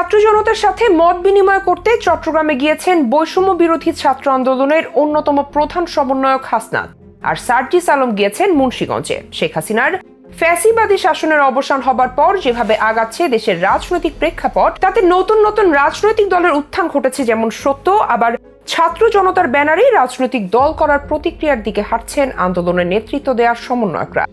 ছাত্র জনতার সাথে মত বিনিময় করতে চট্টগ্রামে গিয়েছেন বৈষম্য বিরোধী ছাত্র আন্দোলনের অন্যতম প্রধান সমন্বয়ক হাসনাত। আর সার্জিস আলম গিয়েছেন মুন্সীগঞ্জে। শেখ হাসিনার ফ্যাসিবাদী শাসনের অবসান হবার পর যেভাবে আগাচ্ছে দেশের রাজনৈতিক প্রেক্ষাপট, তাতে নতুন নতুন রাজনৈতিক দলের উত্থান ঘটেছে যেমন সত্য, আবার ছাত্র জনতার ব্যানারে রাজনৈতিক দল করার প্রতিক্রিয়ার দিকে হাঁটছেন আন্দোলনের নেতৃত্ব দেওয়ার সমন্বয়করা।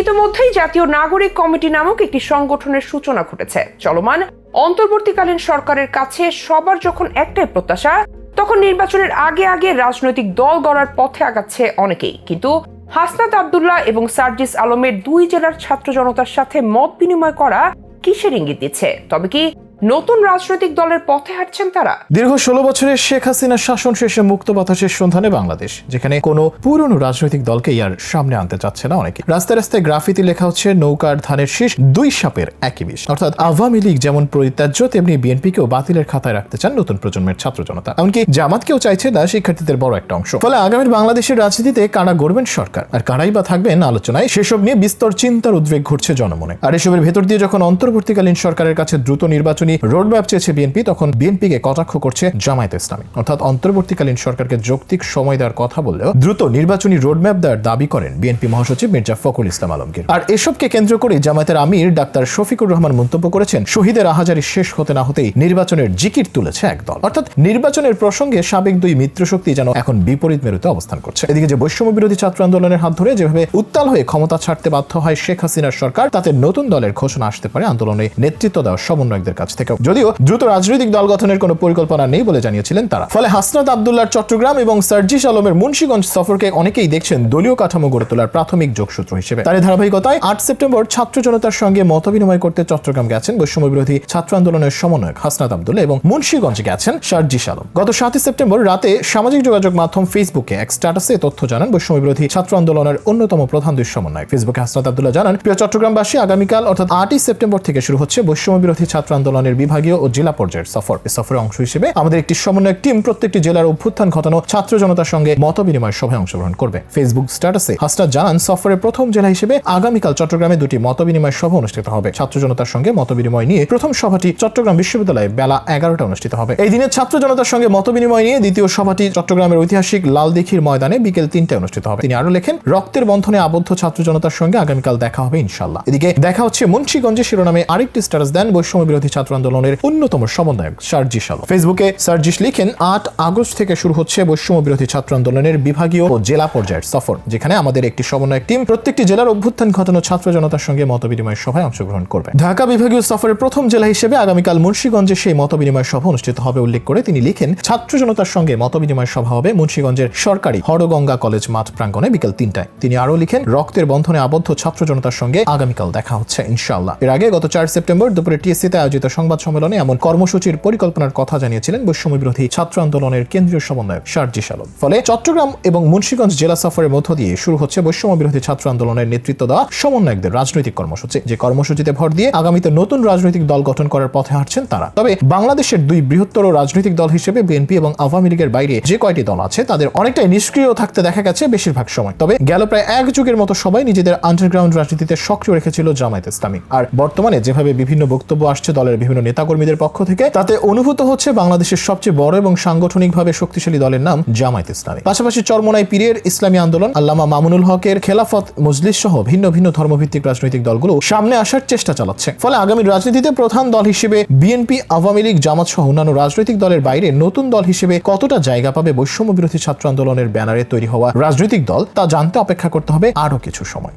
ইতোমধ্যেই জাতীয় নাগরিক কমিটি নামক একটি সংগঠনের সূচনা ঘটেছে। চলমান অন্তর্বর্তীকালীন সরকারের কাছে সবার যখন একটাই প্রত্যাশা, তখন নির্বাচনের আগে আগে রাজনৈতিক দল গড়ার পথে আগাচ্ছে অনেকেই। কিন্তু হাসনাত আবদুল্লাহ এবং সার্জিস আলমের দুই জেলার ছাত্র জনতার সাথে মত বিনিময় করা কিসের ইঙ্গিত দিচ্ছে? তবে কি নতুন রাজনৈতিক দলের পথে হাঁটছেন তারা। দীর্ঘ ষোলো বছরের শেখ হাসিনার শাসন শেষে মুক্ত বাতাসের সন্ধানে বাংলাদেশ, যেখানে কোনো পুরনো রাজনৈতিক দলকে আর সামনে আনতে চাচ্ছে না অনেকে। রাস্তায় রাস্তায় গ্রাফিতি লেখা হচ্ছে, নৌকার ধানের শীষ দুই সাপের একই বিষ। অর্থাৎ আওয়ামী লীগ যেমন পরিত্যাজ্য, তেমনি বিএনপিকেও বাতিলের খাতায় রাখতে চান নতুন প্রজন্মের ছাত্র জনতা। এমনকি জামাতকেও চাইছে না শিক্ষার্থীদের বড় একটা অংশ। ফলে আগামীর বাংলাদেশের রাজনীতিতে কারা গড়বেন সরকার? আর কারাই বা থাকবেন আলোচনায়? সেসব নিয়ে বিস্তর চিন্তার উদ্বেগ ঘুরছে জনমনে। আর এসবের ভেতর দিয়ে যখন অন্তর্বর্তীকালীন সরকারের কাছে দ্রুত নির্বাচনী রোডম্যাপ চেয়েছে বিএনপি তখন বিএনপিকে কটাক্ষ করছে জামায়াত ইসলামী। অর্থাৎ অন্তর্বর্তীকালীন সরকারকে যৌক্তিক সময় দেওয়ার কথা বললেও দ্রুত নির্বাচনী রোডম্যাপ দেওয়ার দাবি করেন বিএনপি মহাসচিব মির্জা ফখরুল ইসলাম আলমগীর। আর এসবকে কেন্দ্র করে জামায়াতের আমির ডাক্তার শফিকুর রহমান মন্তব্য করেছেন, শহীদের আহাজারি শেষ হতে না হতেই নির্বাচনের জিকির তুলেছে একদল। অর্থাৎ নির্বাচনের প্রসঙ্গে সাবেক দুই মিত্রশক্তি যেন এখন বিপরীত মেরুতে অবস্থান করছে। এদিকে যে বৈষম্য বিরোধী ছাত্র আন্দোলনের হাত ধরে যেভাবে উত্তাল হয়ে ক্ষমতা ছাড়তে বাধ্য হয় শেখ হাসিনার সরকার, তাতে নতুন দলের ঘোষণা আসতে পারে আন্দোলনে নেতৃত্ব দেওয়া সমন্বয়কদের কাছ থেকে যদিও দ্রুত রাজনৈতিক দল গঠনের কোনো পরিকল্পনা নেই বলে জানিয়েছিলেন তারা। ফলে হাসনাত আবদুল্লাহ চট্টগ্রাম এবং সার্জিস আলমের মুন্সিগঞ্জ সফরকে অনেকেই দেখছেন দলীয় কাঠামো গড়ে তোলার প্রাথমিক যোগসূত্র হিসেবে। তার ধারাবাহিকতায় আট সেপ্টেম্বর ছাত্র জনতার সঙ্গে মতবিনিময় করতে চট্টগ্রাম গেছেন বৈষম্য বিরোধী ছাত্র আন্দোলনের সমন্বয়ক হাসনাত আবদুল্লাহ এবং মুন্সিগঞ্জে গেছেন সার্জিস আলম গত সাতই সেপ্টেম্বর রাতে সামাজিক যোগাযোগ মাধ্যম ফেসবুকে এক স্ট্যাটাসে তথ্য জানান বৈষম্য বিরোধী ছাত্র আন্দোলনের অন্যতম প্রধান দুই সমন্বয়ক ফেসবুকে হাসনাত আবদুল্লাহ জানান, প্রিয় চট্টগ্রামবাসী, আগামীকাল অর্থাৎ আটই সেপ্টেম্বর থেকে শুরু হচ্ছে বৈষম্য বিরোধী ছাত্র আন্দোলনের বিভাগীয় ও জেলা পর্যায়ের সফর। এই সফরের অংশ হিসেবে আমাদের একটি সমন্বয়ক টিম প্রত্যেকটি জেলার অভ্যুত্থান ঘটানো ছাত্র জনতার সঙ্গে মত বিনিময় সভায় অংশগ্রহণ করবে। ফেসবুক স্ট্যাটাসে হাসনাত জানান সফরের প্রথম জেলা হিসেবে আগামীকাল চট্টগ্রামে দুটি মত বিনিময় সভা অনুষ্ঠিত হবে। ছাত্র জনতার সঙ্গে মত বিনিময় নিয়ে প্রথম সভাটি চট্টগ্রাম বিশ্ববিদ্যালয়ে বেলা এগারোটা অনুষ্ঠিত হবে। এই দিনে ছাত্র জনতার সঙ্গে মত বিনিময় নিয়ে দ্বিতীয় সভাটি চট্টগ্রামের ঐতিহাসিক লালদিঘির ময়দানে বিকেল তিনটায় অনুষ্ঠিত হবে। তিনি আরও লেখেন, রক্তের বন্ধনে আবদ্ধ ছাত্র জনতার সঙ্গে আগামীকাল দেখা হবে ইনশাল্লাহ এদিকে দেখা হচ্ছে মুন্সিগঞ্জে শিরোনামে আরেকটি স্ট্যাটাস দেন বৈষম্য বিরোধী ছাত্র আন্দোলনের অন্যতম সমন্বয়ক সার্জিস আলম ফেসবুকে সার্জিস লিখেন, আট আগস্ট থেকে শুরু হচ্ছে বৈষম্য বিরোধী ছাত্র আন্দোলনের বিভাগীয় ও জেলা পর্যায়ের সফর, যেখানে আমাদের একটি সমন্বয়ক টিম প্রত্যেকটি জেলার অভ্যুত্থান ঘটানো ছাত্র জনতার সঙ্গে মত বিনিময় সভায় অংশগ্রহণ করবে। ঢাকা বিভাগীয় সফরের প্রথম জেলা হিসেবে আগামীকাল মুন্সিগঞ্জে সেই মত বিনিময় সভা অনুষ্ঠিত হবে উল্লেখ করে তিনি লিখেন, ছাত্র জনতার সঙ্গে মত বিনিময় সভা হবে মুন্সিগঞ্জের সরকারি হরগঙ্গা কলেজ মাঠ প্রাঙ্গণে বিকেল তিনটায়। তিনি আরও লিখেন, রক্তের বন্ধনে আবদ্ধ ছাত্র জনতার সঙ্গে আগামীকাল দেখা হচ্ছে, ইনশাআল্লাহ। এর আগে গত চার সেপ্টেম্বর দুপুরে টিএসসিতে আয়োজিত সংবাদ সম্মেলনে এমন কর্মসূচির পরিকল্পনার কথা জানিয়েছিলেন বৈষম্য বিরোধী ছাত্র আন্দোলনের কেন্দ্রীয় সমন্বয়ক শারজিস আলম ফলে চট্টগ্রাম এবং মুন্সিগঞ্জ জেলা সফরের মধ্য দিয়ে শুরু হচ্ছে বৈষম্য বিরোধী ছাত্র আন্দোলনের নেতৃত্ব দেওয়া সমন্বয়কদের রাজনৈতিক কর্মসূচি। যে কর্মসূচিতে ভর দিয়ে আগামীতে নতুন রাজনৈতিক দল গঠন করার পথে হাঁটছেন তারা। তবে বাংলাদেশের দুই বৃহত্তর রাজনৈতিক দল হিসেবে বিএনপি এবং আওয়ামী লীগের বাইরে যে কয়টি দল আছে, তাদের অনেকটাই নিষ্ক্রিয় থাকতে দেখা গেছে বেশিরভাগ সময়। তবে গেল প্রায় এক যুগের মতো সবাই নিজেদের আন্ডারগ্রাউন্ড রাজনীতিতে সক্রিয় রেখেছিল জামায়াত ইসলামী। আর বর্তমানে যেভাবে বিভিন্ন বক্তব্য আসছে দলের বিভিন্ন নেতাকর্মীদের পক্ষ থেকে। তাতে অনুভূত হচ্ছে বাংলাদেশের সবচেয়ে বড় এবং সাংগঠনিকভাবে শক্তিশালী দলের নাম জামায়াত ইসলামী। পাশাপাশি চরমনাই পীরের ইসলামী আন্দোলন, আল্লামা মামুনুল হকের খেলাফত, মজলিস সহ ভিন্ন ভিন্ন ধর্মভিত্তিক রাজনৈতিক দলগুলো সামনে আসার চেষ্টা চালাচ্ছে। ফলে আগামী রাজনীতিতে প্রধান দল হিসেবে বিএনপি, আওয়ামী লীগ, জামাত সহ অন্যান্য রাজনৈতিক দলের বাইরে নতুন দল হিসেবে কতটা জায়গা পাবে বৈষম্য বিরোধী ছাত্র আন্দোলনের ব্যানারে তৈরি হওয়া রাজনৈতিক দল, তা জানতে অপেক্ষা করতে হবে আরও কিছু সময়।